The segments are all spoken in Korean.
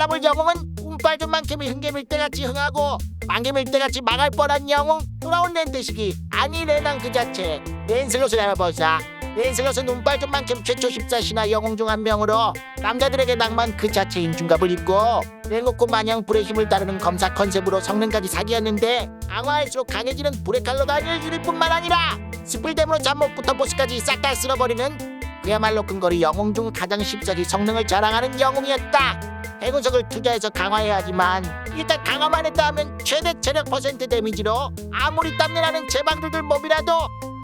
알아볼 영웅은 운빨 좀 만큼이 흥개밀대같이 흥하고 만개밀대같이 망할 뻔한 영웅 돌아온 렌드시기. 아니 레난 그 자체. 렌슬롯을 알아보자. 렌슬롯은 운빨 좀 만큼 최초 14신화 영웅 중 한 명으로 남자들에게 낭만 그 자체인 중갑을 입고 랭고쿠 마냥 불의 힘을 따르는 검사 컨셉으로 성능까지 사기였는데 강화할수록 강해지는 불의 칼로가 아닐 유닛뿐만 아니라 스플댐으로 잠못부터 보스까지 싹 다 쓸어버리는 그야말로 근거리 영웅 중 가장 십사기 성능을 자랑하는 영웅이었다. 해군석을 투자해서 강화해야 하지만 일단 강화만 했다 하면 최대 체력 퍼센트 데미지로 아무리 땀내나는 제방들들 몸이라도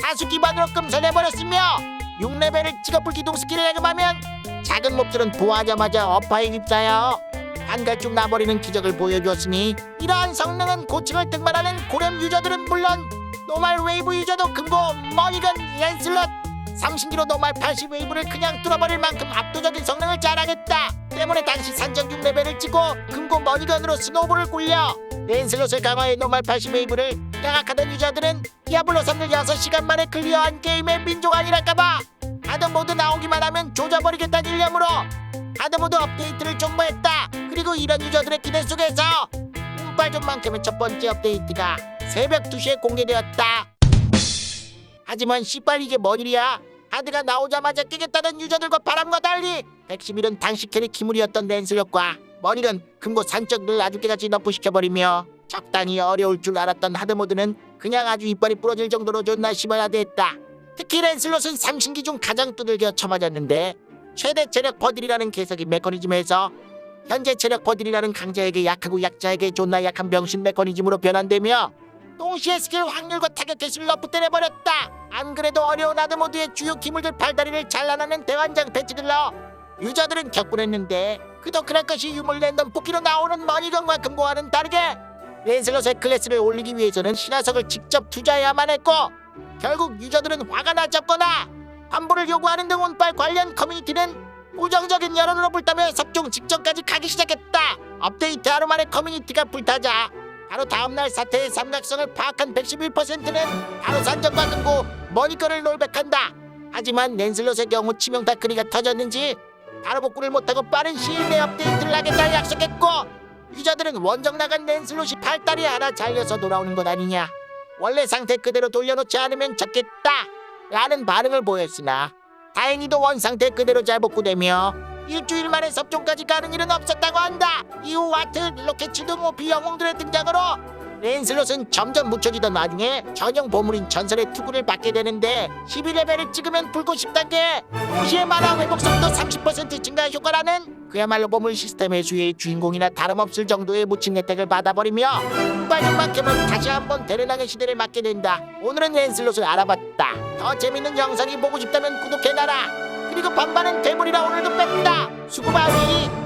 다수 기반으로 금선해버렸으며 6레벨을 찍어불 기동 스킬을 해금하면 작은 몹들은 부하자마자 어파에 입사하여 한갈쭉 나버리는 기적을 보여주었으니 이러한 성능은 고층을 등반하는 고렘 유저들은 물론 노말 웨이브 유저도 금고 머니건 랜슬럿 삼신기로 노말 80 웨이브를 그냥 뚫어버릴 만큼 압도적인 성능을 자랑했다. 때문에 당시 산정 6레벨을 찍고 금고 머니건으로 스노우볼을 굴려 랜슬롯을 강화해 노말 80 웨이브를 양악하던 유저들은 디아블로 3를 6시간 만에 클리어한 게임의 민족 아니랄까봐. 하드모드 나오기만 하면 조져버리겠다는 일념으로 하드모드 업데이트를 정보했다. 그리고 이런 유저들의 기대 속에서 운빨 좀만큼의 첫 번째 업데이트가 새벽 2시에 공개되었다. 하지만 씨발 이게 뭔 일이야 하드가 나오자마자 깨겠다는 유저들과 바람과 달리 111은 당시 캐릭 기물이었던 랜슬력과 머리는 금고 산적을 아주 깨같이 너프시켜버리며 적당히 어려울 줄 알았던 하드모드는 그냥 아주 이빨이 부러질 정도로 존나 심하야됐다. 특히 랜슬롯은 삼신기 중 가장 두들겨 쳐맞았는데 최대 체력 버딜이라는 개석이 메커니즘에서 현재 체력 버딜이라는 강자에게 약하고 약자에게 존나 약한 병신 메커니즘으로 변환되며 동시에 스킬 확률과 타격 개수를 너프 때려버렸다. 안 그래도 어려운 하드모드의 주요 기물들 팔다리를 잘라내는 대환장 배치들러 유저들은 격분했는데 그도 그럴 것이 유물 랜덤 뽑기로 나오는 머니건과 금고와는 다르게 랜슬롯의 클래스를 올리기 위해서는 신화석을 직접 투자해야만 했고 결국 유저들은 화가 나졌거나 환불을 요구하는 등 운빨 관련 커뮤니티는 부정적인 여론으로 불타며 섭종 직전까지 가기 시작했다. 업데이트 하루 만에 커뮤니티가 불타자 바로 다음날 사태의 삼각성을 파악한 111%는 바로 산정과 금고 머니건을 롤백한다. 하지만 랜슬롯의 경우 치명 다크리가 터졌는지 바로 복구를 못하고 빠른 시일 내에 업데이트를 하겠다 약속했고 유저들은 원정 나간 랜슬롯이 팔다리 하나 잘려서 돌아오는 것 아니냐 원래 상태 그대로 돌려놓지 않으면 적겠다 라는 반응을 보였으나 다행히도 원 상태 그대로 잘 복구되며 일주일 만에 섭종까지 가는 일은 없었다고 한다. 이후 와트, 로켓츠 등 오피 영웅들의 등장으로 랜슬롯은 점점 묻혀지던 와중에 전용 보물인 전설의 투구를 받게 되는데 12레벨을 찍으면 불고 10단계 동시에 만화 회복 속도 30% 증가 효과라는 그야말로 보물 시스템의 수혜의 주인공이나 다름없을 정도의 묻힌 혜택을 받아버리며 빠진 만큼은 다시 한번 대련왕의 시대를 맞게 된다. 오늘은 랜슬롯을 알아봤다. 더 재밌는 영상이 보고 싶다면 구독해놔라. 그리고 반반은 괴물이라 오늘도 뺐다. 수고바위.